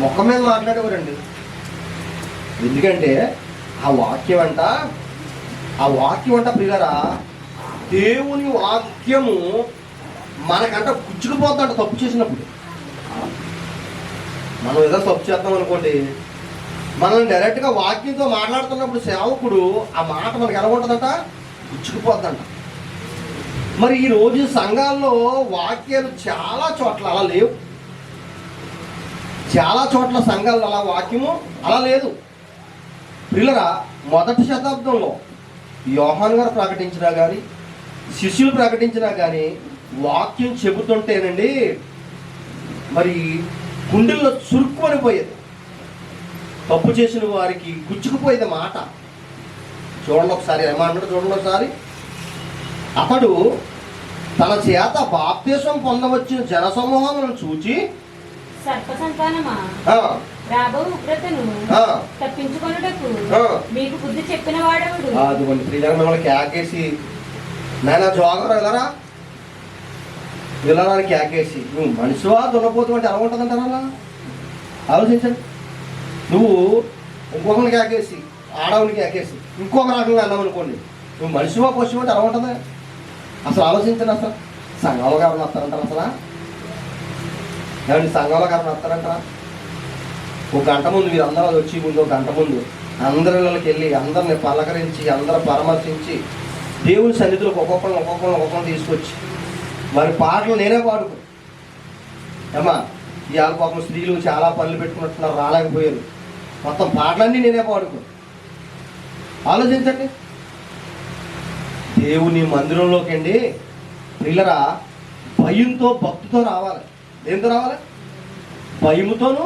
ముఖం మీద మాట్లాడేవారండి ఎందుకంటే ఆ వాక్యం అంట ఆ వాక్యం అంట ప్రియులరా దేవుని వాక్యము మనకంట గుచ్చుకుపోతుందంట తప్పు చేసినప్పుడు. మనం ఏదో తప్పు చేద్దాం అనుకోండి మనం డైరెక్ట్గా వాక్యంతో మాట్లాడుతున్నప్పుడు సేవకుడు ఆ మాట మనకి ఎలా ఉంటుందంట గుచ్చుకుపోద్దంట. మరి ఈ రోజు సంఘాల్లో వాక్యాలు చాలా చోట్ల అలా లేవు. చాలా చోట్ల సంఘాలు అలా వాక్యము అలా లేదు. పిల్లరా మొదటి శతాబ్దంలో యోహాన్ గారు ప్రకటించినా కానీ శిష్యులు ప్రకటించినా కానీ వాక్యం చెబుతుంటేనండి మరి గుండెల్లో చురుక్కుని పోయేది తప్పు చేసిన వారికి గుచ్చుకుపోయేది మాట. చూడండి ఒకసారి ఏమన్నాడు చూడండి ఒకసారి. అతడు తన చేత బాప్తీసం పొందవచ్చిన జనసమూహములను చూచి సర్ప సంతానమా ఆ, రాబో ఉగ్రతను ఆ, తప్పించుకొనుటకు ఆ. మీకు బుద్ధి చెప్పిన వాడవుడు? ఆ, అదిగోండి ప్రియులారా మిమ్మల్ని కేకేసి. నాయన జోగరు వెళ్ళరా? వెళ్ళరా కేకేసి. నువ్వు మనిషివా దున్నపోతు అంటే ఎలా ఉంటుందంటారా అలా? ఆలోచించండి. నువ్వు ఇంకొకరిని కేకేసి ఆడవుని కేకేసి ఇంకొక రకంగా అన్నావు అనుకోండి నువ్వు మనిషివా పశువు అంటే ఎలా ఉంటుంది? అసలు ఆలోచించండి అసలు. సంఘంలో గారు వస్తారంటారా అసలు? ఏమంటే సంఘంలో గారు వస్తారంటారా? ఒక గంట ముందు మీరు అందరూ వచ్చి ముందు ఒక గంట ముందు అందరిలోకి వెళ్ళి అందరిని పలకరించి అందరు పరామర్శించి దేవుని సన్నిధిలోకి ఒక్కొక్కరిని ఒక్కొక్కరిని ఒక్కొక్కరిని తీసుకొచ్చి మరి పాటలు నేనే పాడుకో ఏమా ఈ పాపం స్త్రీలు చాలా పనులు పెట్టుకున్నట్టున్నారు రాలేకపోయారు. మొత్తం పాటలన్నీ నేనే పాడుకో ఆలోచించండి. దేవుని మందిరంలోకి అండి పిల్లరా భయంతో భక్తితో రావాలి. ఏంతో రావాలి? భయముతోనూ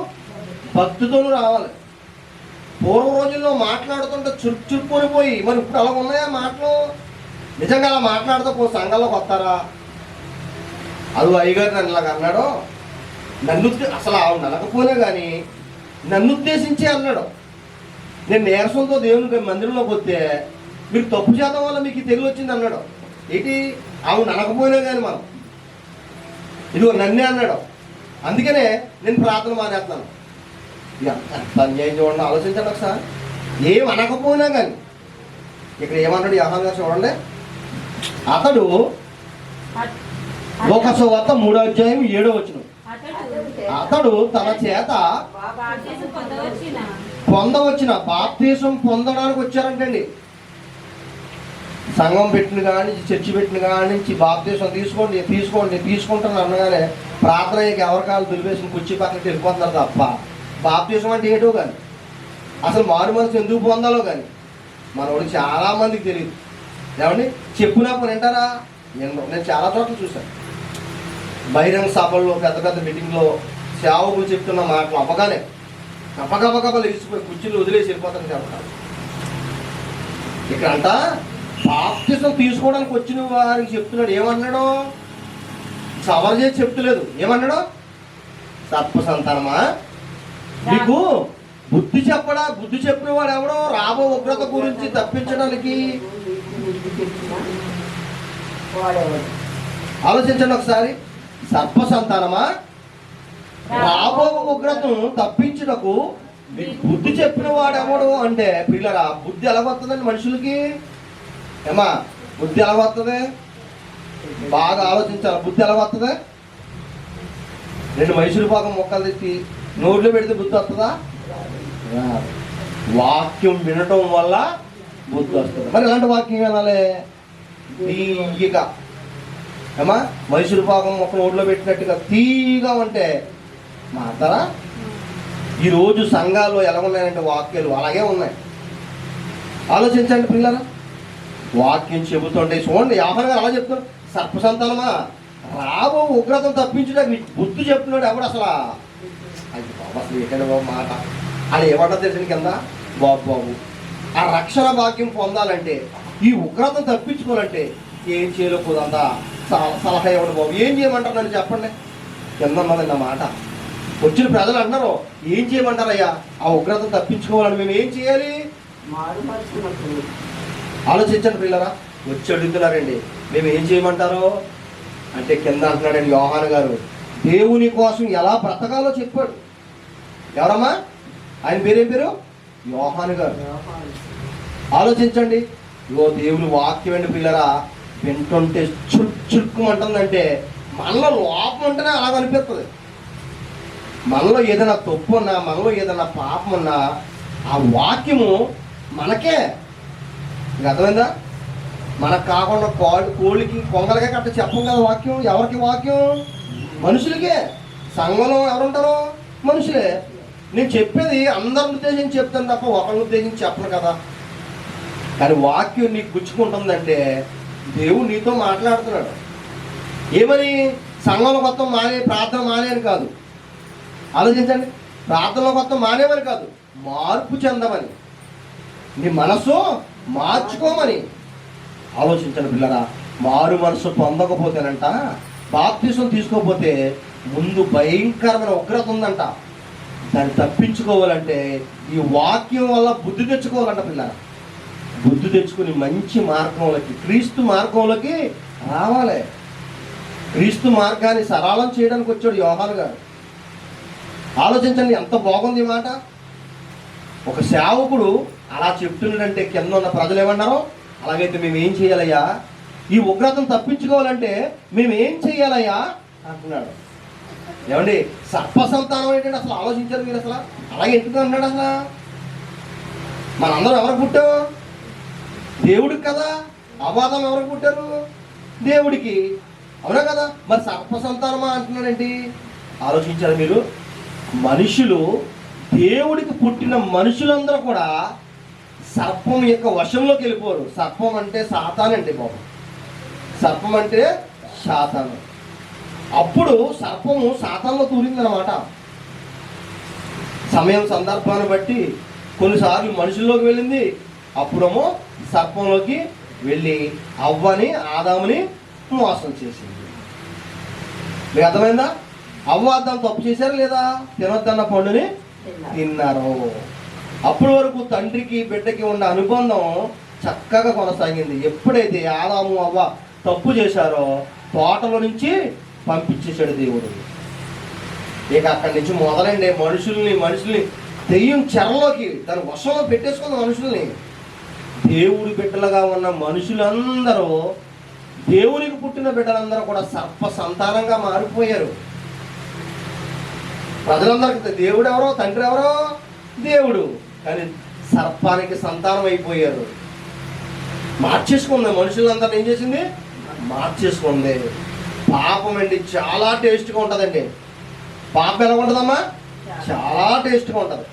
భక్తితోనూ రావాలి. పూర్వ రోజుల్లో మాట్లాడుతుంటే చురుకు చురుక్కుని పోయి మరి ఇప్పుడు అలా ఉన్నాయా మాటలు? నిజంగా అలా మాట్లాడుతూ పో సంఘంలోకి వస్తారా? అది అయ్యగారు నన్ను ఇలాగ అన్నాడు. నన్ను అసలు ఆవిడ నలకపోయినా కానీ నన్ను ఉద్దేశించి అన్నాడు. నేను నీరసంతో దేవుని మందిరంలోకి వస్తే మీరు తప్పు చేతం వల్ల మీకు ఈ తెలివి వచ్చింది అన్నాడు. ఏంటి? ఆవిడ నలకపోయినా కానీ మనం. ఇదిగో నన్నే అన్నాడు. అందుకనే నేను ప్రార్థన మానేస్తున్నాను. ఎంత అన్యాయం చూడండి ఆలోచించండి ఒకసారి. ఏం అనకపోయినా కానీ ఇక్కడ ఏమన్నాడు యహాన్ గారు చూడండి. అతడు అత్- లోకసువార్త మూడో అధ్యాయం ఏడో వచ్చిన అతడు తన చేత పొందవచ్చిన బాప్తీసం పొందడానికి వచ్చారంటండి. సంఘం పెట్టిన కానీ చర్చి పెట్టిన కాడి నుంచి బాప్తీసం తీసుకోండి తీసుకోండి తీసుకుంటాను అనగానే ప్రార్థన ఇక ఎవరికాలు దులిపేసుకుని కుర్చీ పక్కన వెళ్ళిపోతున్నారు తప్ప బాప్తీసం అంటే ఏటో కానీ అసలు మారు మనసు ఎందుకు పొందాలో కానీ మనోడు చాలా మందికి తెలియదు. ఏమండి? చెప్పినప్పుడు వింటారా? నేను నేను చాలా చోట్ల చూశాను. బహిరంగ సభల్లో పెద్ద పెద్ద మీటింగ్లో సేవకులు చెప్తున్న మాటలు అవ్వగానే గబగబగబ ఇచ్చిపోయి కుర్చీలు వదిలేసి వెళ్ళిపోతాను చెప్తాను ఇక్కడ అంట బాప్తిసం తీసుకోవడానికి వచ్చిన వారికి చెప్తున్నాడు. ఏమన్నాడు? సవర్ చేసి చెప్తలేదు. ఏమన్నాడు? సర్ప సంతానమా? నీకు బుద్ధి చెప్పడా? బుద్ధి చెప్పిన వాడు ఎవడో? రాబో ఉగ్రత గురించి తప్పించడానికి. ఆలోచించండి ఒకసారి. సర్ప సంతానమా? రాబో ఉగ్రతను తప్పించుటకు మీకు బుద్ధి చెప్పిన వాడు ఎవడు అంటే పిల్లరా బుద్ధి ఎలా వస్తుందండి మనుషులకి? ఏమా బుద్ధి ఎలా వస్తుంది? బాగా ఆలోచించాలి. బుద్ధి ఎలా వస్తుంది రెండు మైసూరు పాకం మొక్కలు తెచ్చి నోట్లో పెడితే బుద్ధి వస్తుందా? వాక్యం వినటం వల్ల బుద్ధి వస్తుంది. మరి ఎలాంటి వాక్యం వినాలి? తీయగా. ఏమా? మైసూరు పాకం మొక్క నోట్లో పెట్టినట్టుగా తీయగా ఉంటే మాట్లాడరా ఈరోజు సంఘాల్లో ఎలా ఉన్నాయంటే వాక్యాలు అలాగే ఉన్నాయి. ఆలోచించండి పిల్లలు. వాక్యం చెబుతుంటే చూడండి ఆహారంగా గారు అలా చెప్తున్నారు. సర్ప సంతానమా రాబో ఉగ్రతను తప్పించడానికి బుద్ధి చెప్తున్నాడు ఎవడు అసలు? అయ్యి బాబు అసలు ఏంటంటే బాబు మాట? అది ఏమంటా తెలిసిన కింద? బాబు బాబు ఆ రక్షణ భాగ్యం పొందాలంటే ఈ ఉగ్రతను తప్పించుకోవాలంటే ఏం చేయలేకపోతుందా సల- సలహా ఇవ్వండి బాబు. ఏం చేయమంటారు నన్ను చెప్పండి? కింద ఉన్నదండి మాట. వచ్చిన ప్రజలు అన్నారు ఏం చేయమంటారయ్యా? ఆ ఉగ్రతను తప్పించుకోవాలని మేము ఏం చేయాలి? ఆలోచించండి పిల్లరా వచ్చి అడుగుతున్నారండి. మేము ఏం చేయమంటారు? అంటే కింద అంటున్నాడండి యోహాన్ గారు. దేవుని కోసం ఎలా బ్రతకాలో చెప్పాడు. ఎవరమ్మా? ఆయన పేరేం పేరు? యోహాన్ గారు. ఆలోచించండి. ఇగో దేవుని వాక్యం అండి పిల్లరా వింటుంటే చుక్ చుక్కుమంటుందంటే మనలో లోపం ఉంటేనే అలాగ అనిపిస్తుంది. మనలో ఏదైనా తప్పు ఉన్నా మనలో ఏదైనా పాపం ఉన్నా ఆ వాక్యము మనకే. అర్థమైందా? మనకు కాకుండా కోళ్ళు కోళ్ళకి కొంగలకే కట్ట చెప్పం కదా వాక్యం. ఎవరికి వాక్యం? మనుషులకే. సంఘంలో ఎవరుంటారు? మనుషులే. నేను చెప్పేది అందరిని ఉద్దేశించి చెప్తాను తప్ప ఒకరిని ఉద్దేశించి చెప్పను కదా. కానీ వాక్యం నీకు గుచ్చుకుంటుందంటే దేవుడు నీతో మాట్లాడుతున్నాడు. ఏమని? సంఘంలో మొత్తం మానే ప్రార్థన మానేని కాదు. ఆలోచించండి. ప్రార్థనలో మొత్తం మానేమని కాదు. మార్పు చెందమని. నీ మనసు మార్చుకోమని. ఆలోచించండి పిల్లరా మారు మనసు పొందకపోతేనంట బాప్తీసం తీసుకోకపోతే ముందు భయంకరమైన ఉగ్రత ఉందంట. దాన్ని తప్పించుకోవాలంటే ఈ వాక్యం వల్ల బుద్ధి తెచ్చుకోవాలంట పిల్లరా. బుద్ధి తెచ్చుకుని మంచి మార్గంలోకి క్రీస్తు మార్గంలోకి రావాలి. క్రీస్తు మార్గాన్ని సరళం చేయడానికి వచ్చాడు యోహాను గారు. ఆలోచించండి ఎంత బాగుంది మాట. ఒక సేవకుడు అలా చెప్తున్నాడంటే కింద ఉన్న ప్రజలు ఏమన్నారు? అలాగైతే మేము ఏం చేయాలయ్యా? ఈ ఉగ్రతను తప్పించుకోవాలంటే మేము ఏం చేయాలయ్యా? అంటున్నాడు. ఏమండి సర్ప సంతానం ఏంటంటే అసలు ఆలోచించారు మీరు అసలు. అలాగే ఎందుకు అన్నాడు అసలు? మనందరం ఎవరు పుట్టాం? దేవుడికి కదా అవాదం ఎవరు పుట్టారు? దేవుడికి. అవునా కదా? మరి సర్ప సంతానమా అంటున్నాడండి. ఆలోచించారు మీరు? మనుషులు దేవుడికి పుట్టిన మనుషులందరూ కూడా సర్పం యొక్క వశంలోకి వెళ్ళిపోరు. సర్పం అంటే సాతాన్ అంటే బాబు సర్పం అంటే శాతాను. అప్పుడు సర్పము సాతాన్లో తూరిందనమాట సమయం సందర్భాన్ని బట్టి కొన్నిసార్లు మనుషుల్లోకి వెళ్ళింది. అప్పుడేమో సర్పంలోకి వెళ్ళి అవ్వని ఆదాముని మోసం చేసింది. మీకు అర్థమైందా? అవ్వ అద్దం తప్పు చేశారు లేదా? తినొద్దన్న పండుని తిన్నారు. అప్పటి వరకు తండ్రికి బిడ్డకి ఉన్న అనుబంధం చక్కగా కొనసాగింది. ఎప్పుడైతే ఆదాము అవ్వ తప్పు చేశారో తోటలో నుంచి పంపించేశాడు దేవుడు. ఇక అక్కడి నుంచి మొదలండి. మనుషుల్ని మనుషుల్ని దెయ్యం చెరలోకి దాని వశంలో పెట్టేసుకున్న మనుషుల్ని. దేవుడి బిడ్డలుగా ఉన్న మనుషులందరూ దేవునికి పుట్టిన బిడ్డలందరూ కూడా సర్ప సంతానంగా మారిపోయారు. ప్రజలందరికీ దేవుడు ఎవరో తండ్రి ఎవరో? దేవుడు. కానీ సర్పానికి సంతానం అయిపోయారు. మార్చేసుకుంది. మనుషులందరిని ఏం చేసింది? మార్చేసుకుంది. పాపం అండి చాలా టేస్ట్గా ఉంటుందండి. పాపం ఎలా ఉంటుందమ్మా? చాలా టేస్ట్గా ఉంటుంది.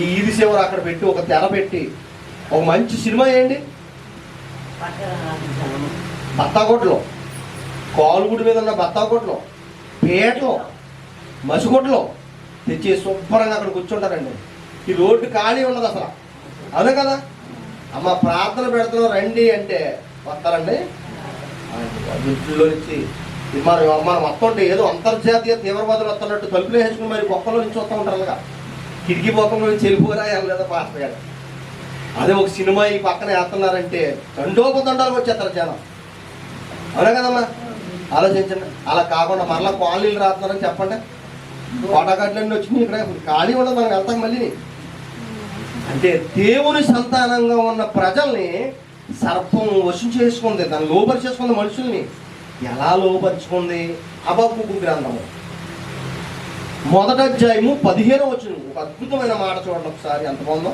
ఈ ఈది సేవలు అక్కడ పెట్టి ఒక తెర పెట్టి ఒక మంచి సినిమా ఏంటి? పక్కన బత్తాకోట్లో. కాలుగుడి మీద ఉన్న బత్తాకోట్లో. పేటలో. మసిగొట్లో తెచ్చి శుభ్రంగా అక్కడ కూర్చుంటారండి. ఈ రోడ్డు ఖాళీ ఉండదు అసలు. అవును కదా? అమ్మ ప్రార్థన పెడుతున్నాం రండి అంటే వస్తారండి? ఇంట్లో నుంచి మరి మనం వస్తుంటే ఏదో అంతర్జాతీయ తీవ్రవాదులు వస్తున్నట్టు తలుపులు వేసుకుని మరి గొప్పలో నుంచి వస్తూ ఉంటారు అలాగా. కిటికీ పక్కన నుంచి వెళ్ళిపోరా లేదా పాస్టర్ గారు? అదే ఒక సినిమా ఈ పక్కన వేస్తున్నారంటే దండోపదండాలకు వచ్చేస్తారు జనం. అవునా కదమ్మా? ఆలోచించండి. అలా కాకుండా మరలా కాలనీలు రాస్తున్నారని చెప్పండి. కోటగడ్లన్నీ వచ్చినాయి ఇక్కడ. ఖాళీ ఉండదు మనం వెళ్తాం మళ్ళీ. అంటే దేవుని సంతానంగా ఉన్న ప్రజల్ని సర్పం వశం చేసుకుంది దాన్ని లోపరిచేసుకుంది మనుషుల్ని. ఎలా లోపరుచుకుంది అబక్కు గ్రంథము. మొదట అధ్యాయము పదిహేను వచ్చిన ఒక అద్భుతమైన మాట చూడండి ఒకసారి ఎంత బాగుందో.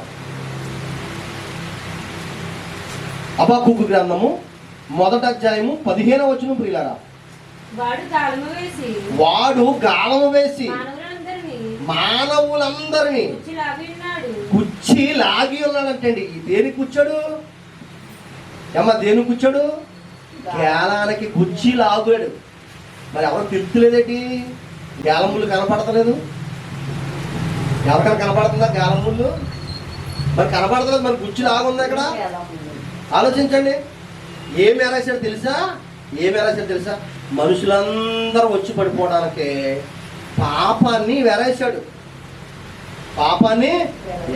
అబాకుకు గ్రంథము మొదట అధ్యాయము పదిహేను వచ్చిన ప్రియులారా. వాడు తాళము వేసి వాడు గాలము వేసి మానవులందరినీ కుర్చీ కుర్చీ లాగి ఉన్నాడంటండి. దేని కూర్చాడు? ఏమ్మా దేని కూర్చాడు? గేలానికి కుర్చీ లాగాడు. మరి ఎవరు తిరుగుతులేదేంటి? గేలముళ్ళు కనపడతలేదు. ఎవరికైనా కనపడుతుందా గేలముళ్ళు మరి కనపడతలేదు మరి కుర్చీ లాగుంది ఉంది? ఆలోచించండి. ఏం ఎరేసాడు తెలుసా? ఏం ఎరేసాడు తెలుసా? మనుషులందరూ వచ్చి పడిపోవడానికి పాపాన్ని వెరేసాడు పాపాన్ని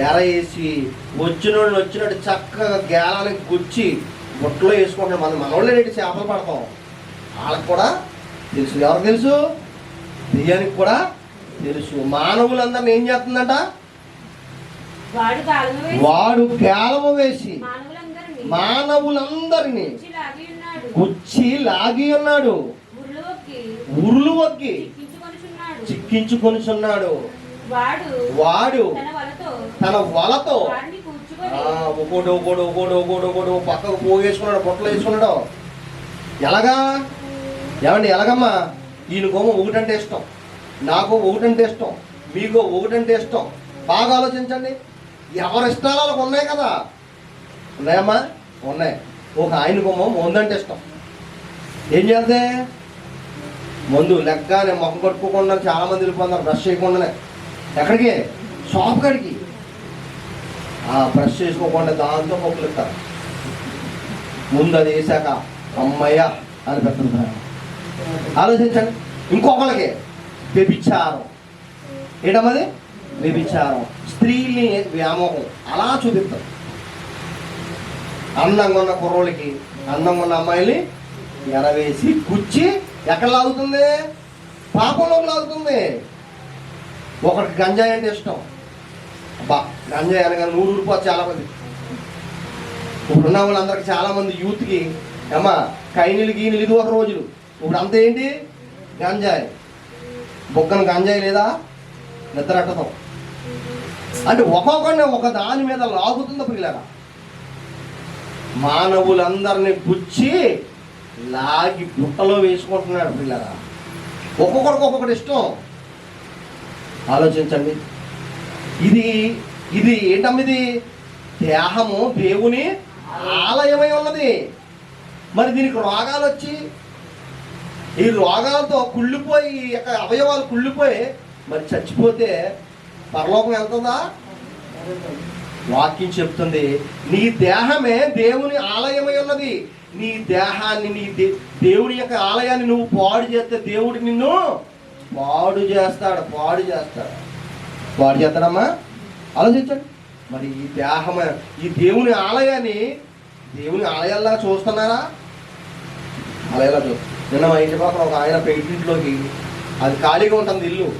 ఎరేసి వచ్చినోళ్ళు వచ్చినట్టు చక్కగా గేలానికి గుచ్చి బుట్టలో వేసుకుంటాడు మన మనోళ్ళే ఏంటి చేపలు పడతాం. వాళ్ళకి కూడా తెలుసు. ఎవరికి తెలుసు? దెయ్యానికి కూడా తెలుసు. మానవులందరిని ఏం చేస్తుందంట? వాడు తాళము వేసి మానవులందరినీ కుర్చీ లాగి ఉన్నాడు. ఉరులు వగ్గి చిక్కించుకొనుచున్నాడు. వాడు వాడు తన వలతో ఒకడు ఒకడు ఒకడు ఒకడు ఒకడు పక్కకు పోగేసుకున్నాడు పొట్టలు వేసుకున్నాడు. ఎలాగా? ఏమండి ఎలాగమ్మా? ఈయనకోమో ఒకటంటే ఇష్టం. నాకు ఒకటంటే ఇష్టం. మీకు ఒకటంటే ఇష్టం. బాగా ఆలోచించండి. ఎవరి ఇష్టాలు వాళ్ళకు ఉన్నాయి కదా? ఉన్నాయమ్మా? ఉన్నాయి. ఒక ఆయనకోమో మందంటే ఇష్టం. ఏం చేస్తే మందు లెక్కనే మొహం కట్టుకోకుండా చాలా మంది వెళ్ళిపోతున్నారు బ్రష్ చేయకుండానే. ఎక్కడికి? షాప్ కాడికి. ఆ బ్రష్ చేసుకోకుండా దాంతో మొక్కలు ఇస్తారు. ముందు అది వేసాక అమ్మయ్య అని పెట్టుకుంటారు ఆలోచించండి. ఇంకొకళ్ళకి వ్యభిచారం. ఏంటమ్మది వ్యభిచారం. స్త్రీల్ని వ్యామోహం. అలా చూపిస్తారు. అందంగా ఉన్న కుర్రోళ్ళకి అందంగా ఉన్న అమ్మాయిని ఎరవేసి గుచ్చి ఎక్కడ లాగుతుంది? పాపంలోకి లాగుతుంది. ఒకరికి గంజాయి అంటే ఇష్టం. అబ్బా గంజాయి అనగా నూరు రూపాయలు చాలా మంది ఇప్పుడున్న వాళ్ళందరికి చాలా మంది యూత్కి అమ్మా కైనీలు గీనీలు ఇది ఒక రోజులు. ఇప్పుడు అంత ఏంటి? గంజాయి. బొగ్గను గంజాయి లేదా? నిద్ర అంటే ఒక్కొక్కడిని ఒక దాని మీద లాగుతుంది ప్రియులరా మానవులందరిని గుచ్చి లాగి బుట్టలో వేసుకుంటున్నాడు పిల్లరా. ఒక్కొక్కడికి ఒక్కొక్కటి ఇష్టం. ఆలోచించండి. ఇది ఇది ఏంటమ్మిది? దేహము దేవుని ఆలయమై ఉన్నది. మరి దీనికి రోగాలు వచ్చి ఈ రోగాలతో కుళ్ళిపోయి అవయవాలు కుళ్ళిపోయి మరి చచ్చిపోతే పరలోకం వెళ్తుందా? వాక్యం చెప్తుంది నీ దేహమే దేవుని ఆలయమై ఉన్నది. నీ దేహాన్ని నీ దే- దేవుని యొక్క ఆలయాన్ని నువ్వు పాడు చేస్తే దేవుడు నిన్ను పాడు చేస్తాడు పాడు చేస్తాడు. పాడు చేస్తాడమ్మా? ఆలోచించండి. మరి ఈ దేహం ఈ దేవుని ఆలయాన్ని దేవుని ఆలయాల్లా చూస్తున్నారా? ఆలయాల్లో చూ నిన్న మా ఇంటి పక్కన ఒక ఆయన పెయింటింట్లోకి అది ఖాళీగా ఉంటుంది ఇల్లు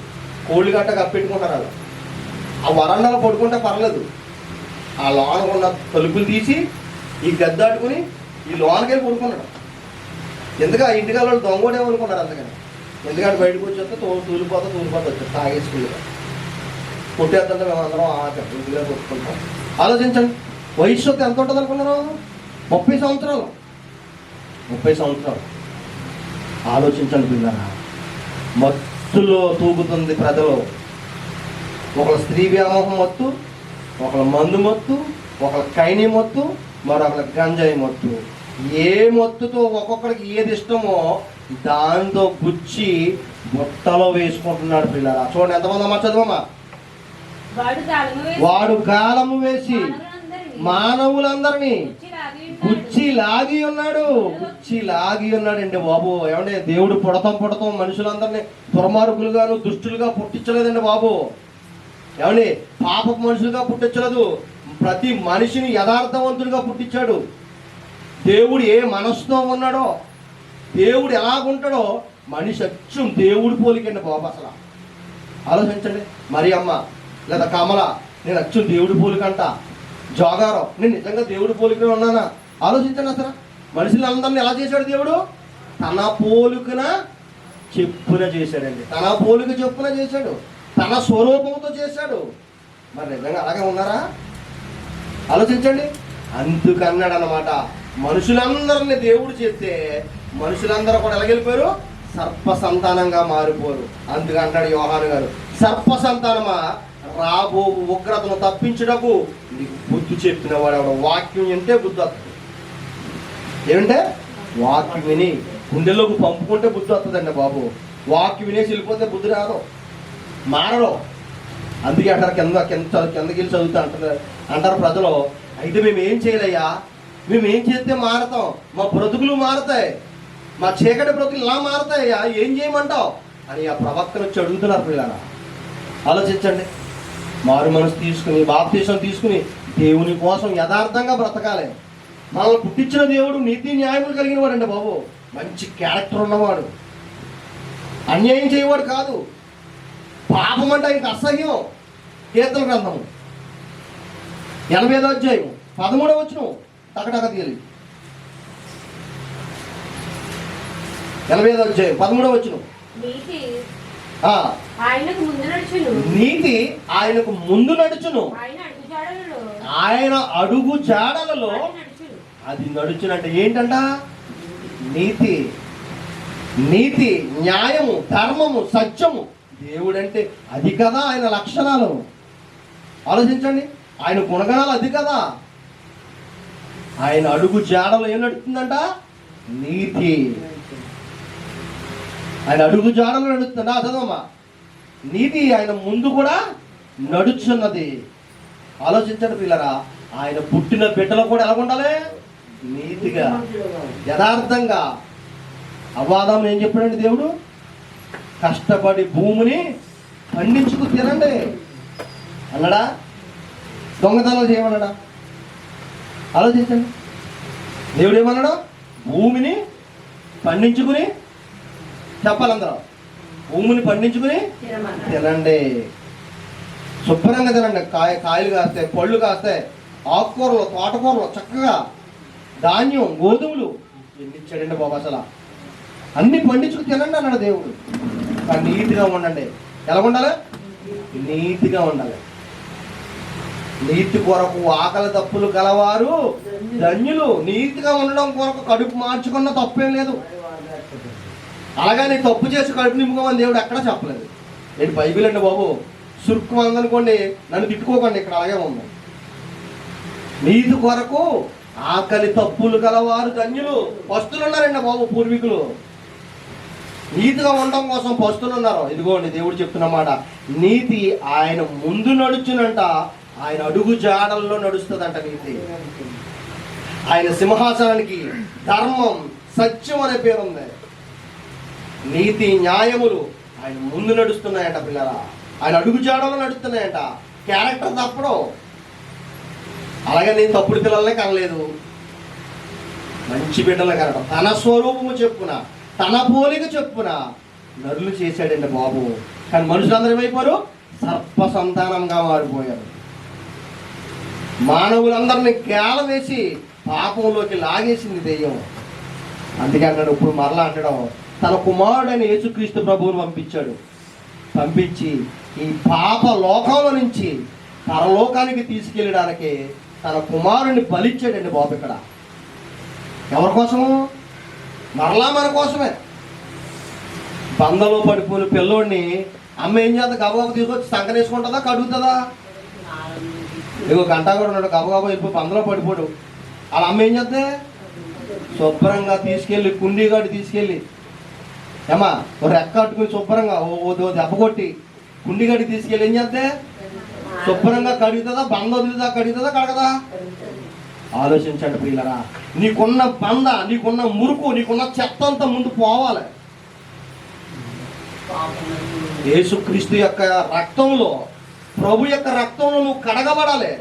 కోళ్ళు గట్ట కప్పెట్టుకుంటారు వాళ్ళు. ఆ వరండాలో పడుకుంటే పర్లేదు. ఆ లోన ఉన్న తలుపులు తీసి ఈ గద్దాటుకుని ఈ లోనకే వెళ్ళి పడుకున్నాడు. ఎందుకు ఆ ఇంటికాల వాళ్ళు దొంగోడే అనుకున్నారు అందుకని. ఎందుకంటే బయటకు వచ్చేస్తే తో తూలిపోతా తూలిపోతా వచ్చారు తాగేసుకుంటారు కొట్టేస్తుంటే మేము అందరం ఆఖరి ఇంటిలో కొట్టుకుంటాం. ఆలోచించండి. వయసు ఎంత ఉంటుంది అనుకున్నారు ముప్పై సంవత్సరాలు. ముప్పై సంవత్సరాలు. ఆలోచించండి పిల్లరా. మత్తులో తూగుతుంది ప్రజలు. ఒక స్త్రీ వ్యామోహం మత్తు ఒకళ్ళ మందు మత్తు ఒకళ్ళ కైని మత్తు మరొకళ్ళ గంజాయి మత్తు. ఏ మత్తుతో ఒక్కొక్కడికి ఏది ఇష్టమో దాంతో గుచ్చి బుట్టలో వేసుకుంటున్నాడు పిల్లరా చూడండి ఎంతమంది అమ్మా చదువమ్మా? వాడు తాళము వేసి వాడు గాలము వేసి మానవులందరినీ కుర్చీ లాగి ఉన్నాడు. కుర్చీ లాగి ఉన్నాడండి బాబు. ఏమంటే దేవుడు పుడతాం పుడతాం మనుషులందరినీ దుర్మార్గులుగాను దుష్టులుగా పుట్టించలేదండి బాబు. ఏమండి? పాప మనుషులుగా పుట్టించలేదు ప్రతి మనిషిని యథార్థవంతుడిగా పుట్టించాడు. దేవుడు ఏ మనసుతో ఉన్నాడో దేవుడు ఎలాగుంటాడో మనిషి అచ్చం దేవుడి పోలికండి బాబు అసలు. ఆలోచించండి. మరి అమ్మ లేదా కమల నేను అచ్చం దేవుడి పోలికంట జోగారం నేను నిజంగా దేవుడి పోలికనే ఉన్నానా? ఆలోచించండి అసలు. మనుషులందరినీ ఎలా చేశాడు దేవుడు? తన పోలికన చెప్పున చేశాడండి. తన పోలిక చెప్పున చేశాడు. తన స్వరూపంతో చేశాడు. మరి నిజంగా అలాగే ఉన్నారా? ఆలోచించండి. అందుకన్నాడు అనమాట మనుషులందరిని దేవుడు చేస్తే మనుషులందరూ కూడా ఎలాగెళ్ళిపోయారు? సర్ప సంతానంగా మారిపోరు అందుకంటాడు యోహాను గారు సర్ప సంతానమా రాబో ఉగ్రతను తప్పించుటకు నీకు బుద్ధి చెప్పిన వాడు వాక్యం వింటే బుద్ధి వస్తుంది ఏమంటే? వాక్యం విని గుండెలోకి పంపుకుంటే బుద్ధి వస్తుందండి బాబు. వాక్యం వినేసి వెళ్ళిపోతే బుద్ధి రాదు. మారరు. అందుకే అంటారు కింద కింద చదువు- కిందకి వెళ్ళి చదువుతా అంటారు. అంటారు ప్రజలు అయితే మేము ఏం చేయలేయ్యా? మేము ఏం చేస్తే మారతాం? మా బ్రతుకులు మారతాయి. మా చీకటి బ్రతుకులు ఇలా మారతాయ్యా? ఏం చేయమంటావు? అని ఆ ప్రవక్తను వచ్చి అడుగుతున్నారు పిల్లరా. ఆలోచించండి. మారు మనసు తీసుకుని బాప్తీసం తీసుకుని దేవుని కోసం యథార్థంగా బ్రతకాలి. మనల్ని పుట్టించిన దేవుడు నీతి న్యాయములు కలిగిన వాడండి బాబు. మంచి క్యారెక్టర్ ఉన్నవాడు. అన్యాయం చేయవాడు కాదు. పాపం అంటే ఆయనకు అసహ్యం. కీర్తన గ్రంథము ఎనభై ఐదో అధ్యాయం. పదమూడవ వచ్చిన టకటక తీయాలి ఎనభై ఐదో అధ్యాయం. పదమూడవ వచ్చిన నీతి ఆయనకు ముందు నడుచును. నీతి ఆయనకు ముందు నడుచును. ఆయన అడుగు జాడలలో. అది నడుచునంటే ఏంటంట? నీతి. నీతి న్యాయము ధర్మము సత్యము. దేవుడంటే అది కదా ఆయన లక్షణాలు. ఆలోచించండి ఆయన గుణగణాలు అది కదా. ఆయన అడుగు జాడలో ఏం నడుస్తుందంట నీతి. ఆయన అడుగు జాడలో నడుస్తుందా చదవమ్మా నీతి ఆయన ముందు కూడా నడుచున్నది. ఆలోచించండి పిల్లరా ఆయన పుట్టిన బిడ్డలు కూడా ఎలా ఉండాలి? నీతిగా యథార్థంగా. అవాదం ఏం చెప్పాడండి దేవుడు? కష్టపడి భూమిని పండించుకు తినండి అన్నాడా దొంగతనాలు చేయమన్నాడా? ఆలోచించండి. దేవుడు ఏమన్నాడు భూమిని పండించుకుని చెప్పాలి అందరూ భూమిని పండించుకుని. తినండి. శుభ్రంగా తినండి. కాయ కాయలు కాస్తాయి పళ్ళు కాస్తాయి ఆకుకూరలు తోటకూరలు చక్కగా ధాన్యం గోధుమలు. ఎన్ని ఇచ్చాడండి బాబు అసలు? అన్ని పండించుకు తినండి అన్నాడు దేవుడు. నీట్గా ఉండండి. ఎలా ఉండాలి? నీట్గా ఉండాలి. నీతి కొరకు ఆకలి తప్పులు గలవారు ధన్యులు. నీతిగా ఉండడం కొరకు కడుపు మార్చుకున్న తప్పేం లేదు. అలాగని తప్పు చేసి కడుపు నింపుకోమని దేవుడు ఎక్కడా చెప్పలేదు. నేను బైబిల్ అండి బాబు. సురుక్కు అందనుకోండి నన్ను తిట్టుకోకండి ఇక్కడ అలాగే ఉంది. నీతి కొరకు ఆకలి తప్పులు గలవారు ధన్యులు. పస్తులు ఉన్నారండి బాబు పూర్వీకులు. నీతిగా ఉండడం కోసం పస్తులు ఉన్నారు. ఇదిగోండి దేవుడు చెప్తున్నమాట నీతి ఆయన ముందు నడుచునంట ఆయన అడుగు జాడల్లో నడుస్తుందంట నీతి. ఆయన సింహాసనానికి ధర్మం సత్యం అనే పేరు ఉంది. నీతి న్యాయములు ఆయన ముందు నడుస్తున్నాయంట పిల్లల ఆయన అడుగు జాడలో నడుస్తున్నాయంట. క్యారెక్టర్ తప్పడం. అలాగే నేను తప్పుడు పిల్లలనే కనలేదు. మంచి బిడ్డలు కనడం. తన స్వరూపము చెప్పున తన పోలిక చెప్పున నరులు చేశాడండి బాబు. కానీ మనుషులందరూ ఏమైపోయారు? సర్ప సంతానంగా మారిపోయారు. మానవులందరినీ కేల వేసి పాపంలోకి లాగేసింది దెయ్యం. అందుకే అన్నాడు ఇప్పుడు మరలా అంటడం తన కుమారుడైన యేసుక్రీస్తు ప్రభువును పంపించాడు. పంపించి ఈ పాప లోకంలో నుంచి పరలోకానికి తీసుకెళ్ళడానికి తన కుమారుని బలిచ్చాడండి బాబు ఇక్కడ. ఎవరి కోసము? మరలా మన కోసమే. బందలో పడిపోయిన పిల్లోడిని అమ్మ ఏం చేద్దా? గబగబ తీసుకొచ్చి సంకనేసుకుంటుందా? కడుగుతుందా? ఇగో గంట కూడా ఉన్నాడు. గబగబ వెళ్ళిపోయి బందలో పడిపోడు. వాళ్ళ అమ్మ ఏం చేద్దే? శుభ్రంగా తీసుకెళ్ళి కుండీగాడి తీసుకెళ్ళి. ఏమా ఒక రెక్క కట్టుకుని శుభ్రంగా ఓ దెబ్బ కొట్టి కుండీగాడి తీసుకెళ్ళి ఏం చేద్దే? శుభ్రంగా కడుగుతుందా? బంద వదిలిదా కడుగుతుందా? కడగదా? ఆలోచించండి ప్రియులరా. నీకున్న బంద నీకున్న మురుకు నీకున్న చెత్త అంతా ముందు పోవాలి. యేసుక్రీస్తు యొక్క రక్తంలో ప్రభు యొక్క రక్తంలో నువ్వు కడగబడాలి.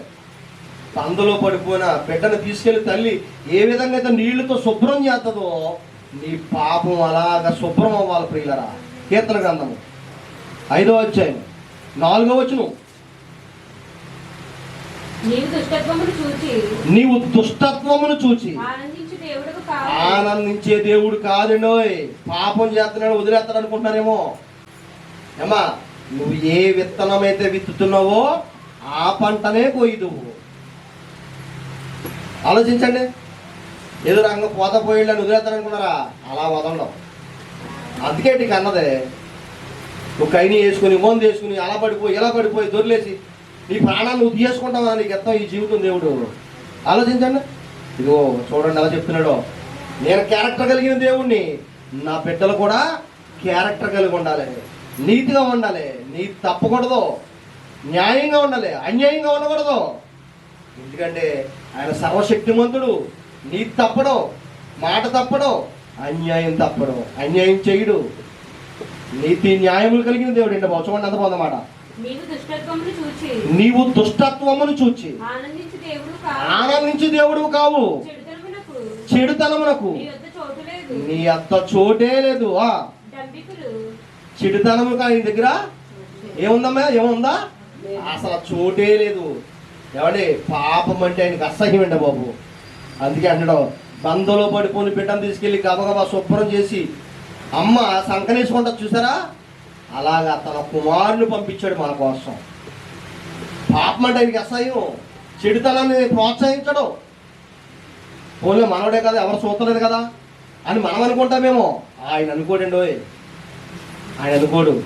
పందులో పడిపోయిన బిడ్డను తీసుకెళ్ళి తల్లి ఏ విధంగా అయితే నీళ్ళతో శుభ్రం చేస్తుందో నీ పాపం అలాగా శుభ్రం అవ్వాలి ప్రియులరా. కీర్తన గ్రంథము. ఐదో వచ్చాయి నాలుగో వచనం. నీవు దుష్టత్వమును చూచి ఆనందించు దేవుడు కాదండోయ్ పాపం చేస్తున్నాడు వదిలేస్తాడు అనుకుంటున్నారేమో. ఏమా నువ్వు ఏ విత్తనం అయితే విత్తుతున్నావో ఆ పంటనే కొయ్యదువు ఆలోచించండి. ఏదో రంగ పోత పోయిళ్ళని వదిలేస్తాడు అనుకున్నారా? అలా వదలడం. అందుకే నీకు అన్నదే నువ్వు కైని వేసుకుని మొందు వేసుకుని అలా పడిపోయి ఇలా పడిపోయి దొరిలేసి నీ ప్రాణాన్ని నువ్వు తీసుకుంటావా నీకు ఎంత ఈ జీవితం దేవుడు? ఆలోచించండి. ఇదిగో చూడండి ఎలా చెప్తున్నాడు. నేను క్యారెక్టర్ కలిగిన దేవుణ్ణి నా బిడ్డలు కూడా క్యారెక్టర్ కలిగి ఉండాలి. నీతిగా ఉండాలి. నీతి తప్పకూడదు. న్యాయంగా ఉండాలి. అన్యాయంగా ఉండకూడదు. ఎందుకంటే ఆయన సర్వశక్తిమంతుడు. నీతి తప్పడం. మాట తప్పడం. అన్యాయం తప్పడం. అన్యాయం చేయడు. నీతి న్యాయములు కలిగిన దేవుడు. అంటే బాబు చూడండి ఎంత బాగుందన్నమాట నీవు దుష్టత్వమును చూచి. ఆనందించు దేవుడు కావు. చెడుతనమునకు. నీ అత్త చోటే లేదు. ఆ. చెడుతనము కానీ దగ్గర ఏముందమ్మా? ఏముందా? అసలు చోటే లేదు. ఏమండి? పాపం అంటే ఆయనకి అసహ్యం అండి బాబు. అందుకే అంటాడు బందలో పడిపోని బిడ్డను తీసుకెళ్ళి గబగబా శుభ్రం చేసి అమ్మ సంకనేసుకుంటా చూసారా? అలాగా తన కుమారుని పంపించాడు మన కోసం. పాపం అంటే ఆయనకి అసహ్యం. చెడుతనాన్ని ప్రోత్సహించడం. పోలే మనవడే కదా ఎవరు చూస్తలేదు కదా అని మనం అనుకుంటామేమో ఆయన అనుకోడండి ఓయ్. ఆయన అనుకోడు.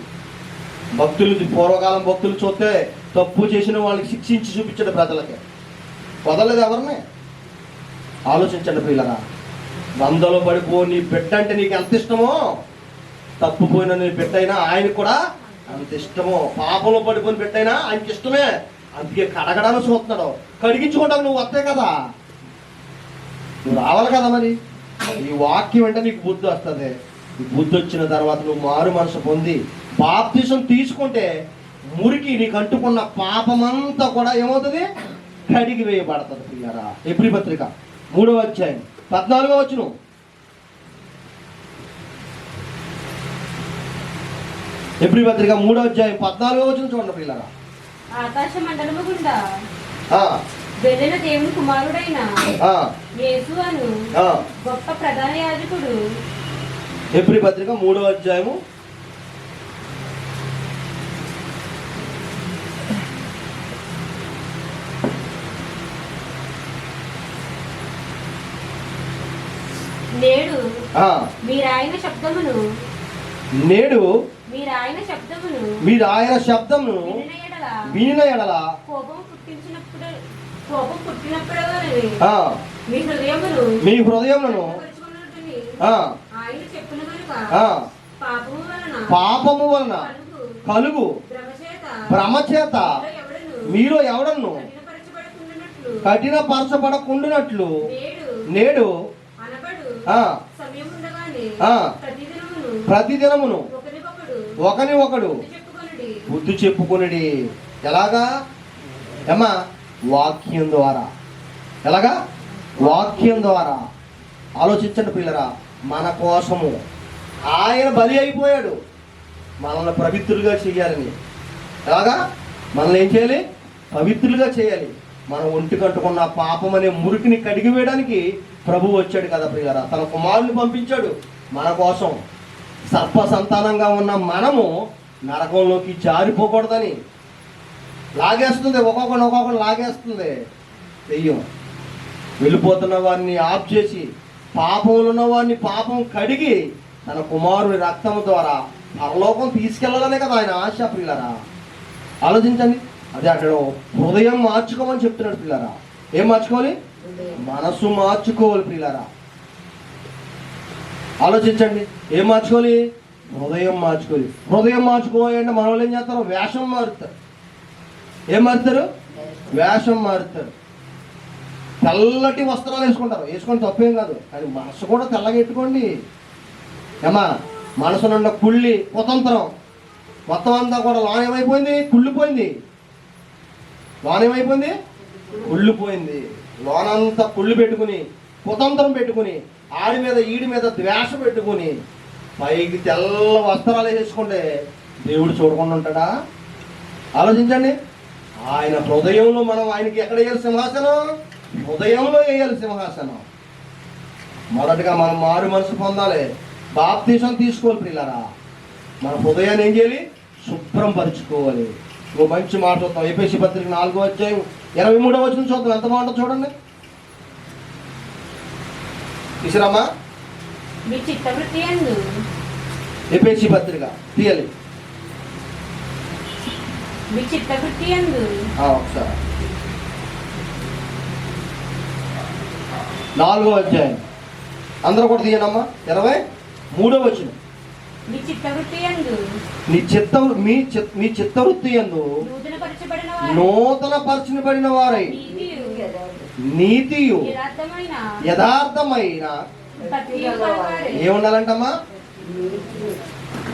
భక్తులు పూర్వకాలం భక్తులు చూస్తే తప్పు చేసిన వాళ్ళకి శిక్షించి చూపించాడు ప్రజలకి. వదలలేదు ఎవరిని? ఆలోచించండి పిల్లరా వందలో పడిపో నీ బిడ్డ అంటే నీకు ఎంత ఇష్టమో తప్పుపోయిన నేను పెట్టైనా అయినా ఆయనకు కూడా అంత ఇష్టమో. పాపంలో పడిపోయిన పెట్టైనా ఆయనకి ఇష్టమే. అందుకే కడగడానికి చూస్తున్నాడు. కడిగించుకుంటావు నువ్వు వస్తే కదా. నువ్వు రావాలి కదా మరి? ఈ వాక్యం అంటే నీకు బుద్ధి వస్తుంది. బుద్ధి వచ్చిన తర్వాత నువ్వు మారు మనసు పొంది బాప్తీసం తీసుకుంటే మురికి నీకు అంటుకున్న పాపమంతా కూడా ఏమవుతుంది? కడిగి వేయబడుతుంది ఎప్రి పత్రిక మూడవ అధ్యాయం పద్నాలుగో వచ్చును ఎప్రి పత్రిక మూడో అధ్యాయం పద్నాలుగో వచ్చిన చూడండి పిల్లరా ఆకాశ మండలము గుండా వెళ్ళిన దేవుని కుమారుడైన యేసు అను. గొప్ప ప్రధాన యాజకుడు. ఎప్రి పత్రిక మూడో అధ్యాయము. నేడు మీరాయన శబ్దమును నేడు శబ్దమును మీరు ఆయన శబ్దమును వినిన ఎడల వినిన ఎడల కోపం పుట్టించినప్పుడు కోపం పుట్టినప్పుడు ఆ, మీ హృదయమును మీ హృదయములను ఆయన చెప్పిన కనుక పాపము వలన పాపము వలన కలుగు. భ్రమచేత ఎవడను మీలో ఎవడన్ను కఠినపరచబడకుండునట్లు. నేడు. ప్రతిదినమును ఒకని ఒకడు. బుద్ధి చెప్పుకునడి. చెప్పుకొనిడి ఎలాగా? ఏమా వాక్యం ద్వారా. ఎలాగా? వాక్యం ద్వారా. ఆలోచించండి పిల్లరా మన కోసము. ఆయన బలి అయిపోయాడు. మనల్ని పవిత్రులుగా చేయాలని. ఎలాగా? మనల్ని ఏం చేయాలి? పవిత్రులుగా చేయాలి. మనం ఒంటి కట్టుకున్న పాపం అనే మురికిని కడిగి వేయడానికి ప్రభు వచ్చాడు కదా ప్రియులరా. తన కుమారుని పంపించాడు మన కోసం. సర్ప సంతానంగా ఉన్న మనము నరకంలోకి జారిపోకూడదని. లాగేస్తుంది ఒక్కొక్కడు ఒక్కొక్కడు లాగేస్తుంది. దెయ్యం. వెళ్ళిపోతున్న వారిని ఆఫ్ చేసి పాపంలో ఉన్న వారిని పాపం కడిగి తన కుమారుని రక్తం ద్వారా పరలోకం తీసుకెళ్ళాలనే కదా ఆయన ఆశ ప్రియులరా. ఆలోచించండి. అదే అక్కడ హృదయం మార్చుకోమని చెప్తున్నాడు పిల్లరా ఏం మార్చుకోవాలి? మనసు మార్చుకోవాలి ప్రియులరా. ఆలోచించండి. ఏం మార్చుకోవాలి? హృదయం మార్చుకోవాలి. హృదయం మార్చుకోవాలంటే మన వాళ్ళు ఏం చేస్తారు? వేషం మారుతారు. ఏం మారుతారు? వేషం మారుతారు. తెల్లటి వస్త్రాలు వేసుకుంటారు. వేసుకొని తప్పేం కాదు. కానీ మనసు కూడా తెల్లగా పెట్టుకోండి. ఏమా? మనసు నుండి కుళ్ళి కుతంత్రం. మొత్తం అంతా కూడా లోన్ ఏమైపోయింది కుళ్ళిపోయింది. లోన్ ఏమైపోయింది కుళ్ళిపోయింది. లోనంతా కుళ్ళు పెట్టుకుని కుతంత్రం పెట్టుకుని ఆడి మీద ఈడి మీద ద్వేషం పెట్టుకుని పైకి తెల్ల వస్త్రాలు వేసుకుంటే దేవుడు చూడకుండా ఉంటాడా? ఆలోచించండి. ఆయన హృదయంలో మనం ఆయనకి ఎక్కడ వేయాలి సింహాసనం? హృదయంలో వేయాలి సింహాసనం. మొదటగా మనం మారు మనసు పొందాలి. బాప్తీసం తీసుకోవాలి పిల్లరా మన హృదయాన్ని ఏం చేయాలి? శుభ్రం పరుచుకోవాలి ఓ మంచి మాట చూద్దాం ఏపీసీ పత్రిక నాలుగో వచ్చాయి ఇరవై మూడో వచ్చిన చూద్దాం. ఎంత బాగుంటుందో చూడండి? తీసిరామా మీ చిత్తవృత్తి అందు ఏపీసీ పత్రిక తీయాలి. ఒకసారి. నాలుగో అధ్యాయం. అందరూ కూడా తీయనమ్మా? ఇరవై మూడో వచ్చిన నీ చిత్త మీ చిత్ మీ చిత్తవృత్తి ఎందు నూతన పరచబడిన వారై. నీతియు యథార్థమైన. ఏముండాలంటమ్మా?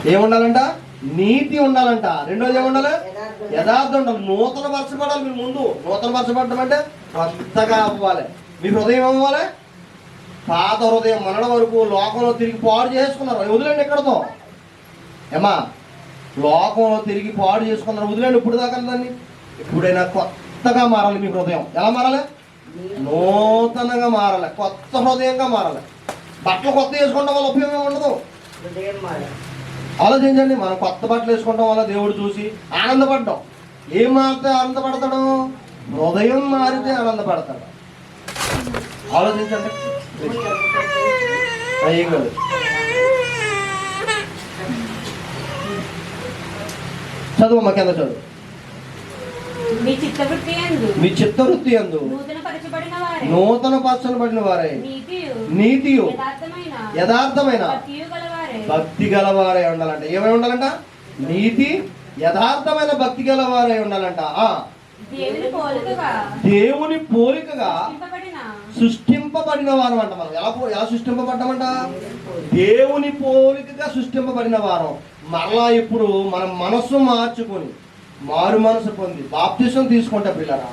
ఏముండాలంట? నీతి ఉండాలంట. రెండోది ఏముండాలి? యథార్థం ఉండాలి. నూతన పరచబడాలి మీరు ముందు. నూతన పరచబడడం అంటే కొత్తగా అవ్వాలి. మీ హృదయం అవ్వాలి. పాత హృదయం మనడ వరకు లోకంలో తిరిగి పాడు చేసుకున్నారు. వదిలేండి ఎక్కడతో? ఏమా లోకంలో తిరిగి పాడు చేసుకున్నారు. వదిలేండి. ఇప్పుడు దాకా దాన్ని ఎప్పుడైనా కొత్తగా మారాలి మీ హృదయం. ఎలా మారాలి? నూతనంగా మారాలి. కొత్త హృదయంగా మారాలి. బట్టలు కొత్త వేసుకోవడం వల్ల ఉపయోగం ఉండదు. ఆలోచించండి మనం కొత్త బట్టలు వేసుకోవడం వల్ల దేవుడు చూసి ఆనందపడ్డాం. ఏం మారితే ఆనందపడతాడు? హృదయం మారితే ఆనందపడతాడు. ఆలోచించండి. ఆ, ఏం కాదు. చదువు మా కింద చదువు. మీ చిత్తవృత్తి యందు మీ చిత్తవృత్తి అందు నూతన పరచబడిన వారే. నూతన నీతియు నీతియు యథార్థమైన భక్తి గలవారై ఉండాలంట. ఏమై ఉండాలంట? నీతి యథార్థమైన భక్తి గలవారై ఉండాలంట. ఆ. దేవుని పోలికగా సృష్టింపబడిన వారం అంట మనం. ఎలా ఎలా సృష్టింపబడ్డామంట? దేవుని పోలికగా సృష్టింపబడిన వారం మరలా ఇప్పుడు మన మనస్సు మార్చుకొని మారు మనసు పొంది బాప్తిసం తీసుకుంటా పిల్లరా.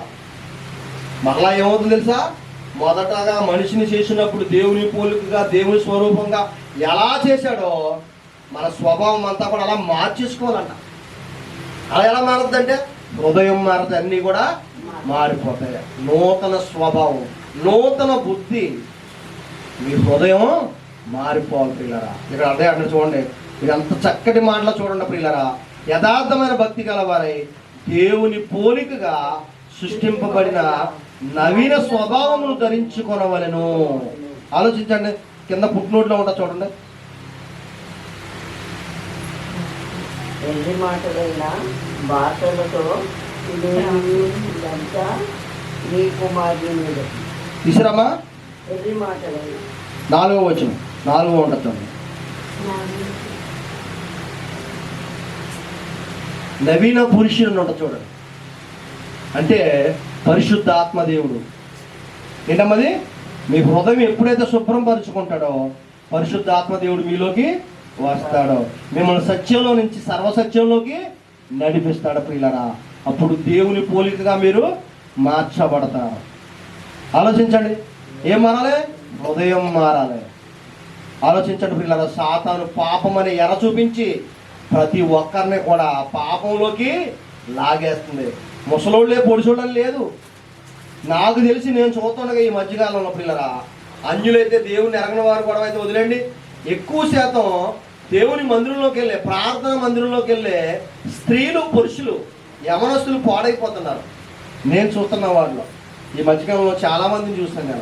మరలా ఏమవుతుంది తెలుసా? మొదటగా మనిషిని చేసినప్పుడు దేవుని పోలికగా దేవుని స్వరూపంగా ఎలా చేశాడో మన స్వభావం అంతా కూడా అలా మార్చేసుకోవాలంట. అలా ఎలా మారద్దంటే? హృదయం మారదు అన్నీ కూడా మారిపోతాయి. నూతన స్వభావం నూతన బుద్ధి. మీ హృదయం మారిపోవాలి పిల్లరా. ఇక్కడ అదే అంటే చూడండి. ఇది అంత చక్కటి మాటలో చూడండి పిల్లరా. యథార్థమైన భక్తి గలవారై దేవుని పోలికగా సృష్టింపబడిన నవీన స్వభావమును ధరించుకొనవలెను. ఆలోచించండి. కింద పుట్టినోట్లో ఉంటా చూడండి. ఎన్ని మాటలైనా భాషలతో నీ తీసిరమ్మా ఎన్ని మాటలైనా. నాలుగో వచ్చిన నాలుగో ఉంటుంది చూడండి నవీన పురుషుడు ఉంటుంది చూడండి అంటే పరిశుద్ధ ఆత్మదేవుడు ఏంటమ్మది? మీ హృదయం ఎప్పుడైతే శుభ్రం పరుచుకుంటాడో పరిశుద్ధ ఆత్మదేవుడు మీలోకి వస్తాడో. మిమ్మల్ని సత్యంలో నుంచి సర్వసత్యంలోకి నడిపిస్తాడు ప్రియులరా. అప్పుడు దేవుని పోలికగా మీరు మార్చబడతారు. ఆలోచించండి. ఏం మారాలి? హృదయం మారాలి. ఆలోచించండి పిల్లల సాతాను పాపం అనే ఎర చూపించి ప్రతి ఒక్కరిని కూడా పాపంలోకి లాగేస్తుంది. ముసలోళ్ళే పొడిచోళ్ళని లేదు. నాకు తెలిసి నేను చూస్తుండగా ఈ మధ్యకాలంలో పిల్లరా అన్యులైతే దేవుని ఎరగని వారు కూడా అయితే వదిలేండి. ఎక్కువ శాతం దేవుని మందిరంలోకి వెళ్ళే ప్రార్థన మందిరంలోకి వెళ్ళే స్త్రీలు పురుషులు యమనస్తులు పాడైపోతున్నారు. నేను చూస్తున్న వారిలో. ఈ మధ్యకాలంలో చాలా మందిని చూస్తాను నేను.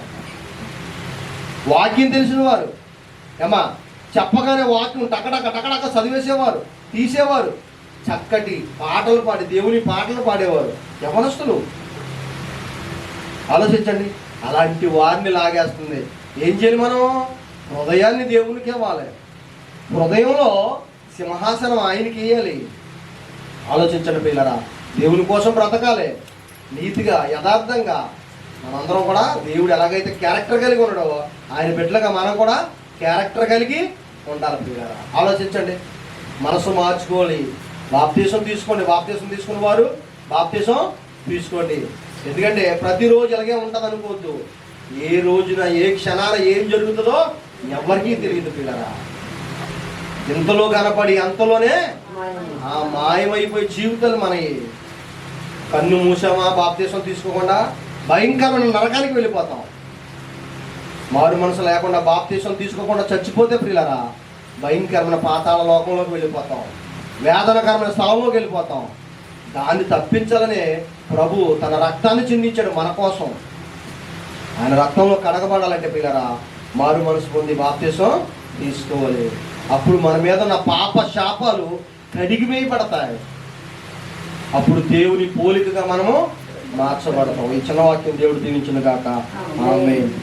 వాక్యం తెలిసిన వారు. ఏమా చెప్పగానే వాక్యం టకటక టకటక చదివేసేవారు. తీసేవారు. చక్కటి పాటలు పాడి దేవుని పాటలు పాడేవారు. యవనస్తులు. ఆలోచించండి అలాంటి వారిని లాగేస్తుంది. ఏం చేయాలి మనం? హృదయాన్ని దేవునికి ఇవ్వాలి. హృదయంలో సింహాసనం ఆయనకి ఇవ్వాలి ఆలోచించండి పిల్లరా దేవుని కోసం బ్రతకాలి. నీతిగా యథార్థంగా. మనందరం కూడా దేవుడు ఎలాగైతే క్యారెక్టర్ కలిగి ఉండడో ఆయన బిడ్డలుగా మనం కూడా క్యారెక్టర్ కలిగి ఉండాలి పిల్లరా ఆలోచించండి. మనసు మార్చుకోవాలి బాప్తీసం తీసుకోండి బాప్తీసం తీసుకున్న వారు బాప్తీసం తీసుకోండి. ఎందుకంటే ప్రతిరోజు ఇలాగే ఉంటుంది అనుకోవద్దు. ఏ రోజున ఏ క్షణాన ఏం జరుగుతుందో ఎవరికీ తెలియదు పిల్లరా. ఇంతలో కనపడి అంతలోనే ఆ మాయమైపోయి జీవితాలు మనకి కన్ను మూసామా బాప్తీసం తీసుకోకుండా భయంకరమైన నరకానికి వెళ్ళిపోతాం. మారు మనసు లేకుండా బాప్తీసం తీసుకోకుండా చచ్చిపోతే ప్రియులరా భయంకరమైన పాతాళ లోకంలోకి వెళ్ళిపోతాం. వేదనకరమైన స్థలంలోకి వెళ్ళిపోతాం. దాన్ని తప్పించాలని ప్రభు తన రక్తాన్ని చిందించాడు మన కోసం. ఆయన రక్తంలో కడగబడాలంటే పిల్లరా మారు మనసు పొంది బాప్తీసం తీసుకోవాలి. అప్పుడు మన మీద ఉన్న పాప శాపాలు కడిగివేయబడతాయి. అప్పుడు దేవుని పోలికగా మనము మార్చబడతాం. ఈ చిన్న వాక్యం దేవుడు దీవించిన కాక ఆమేన్.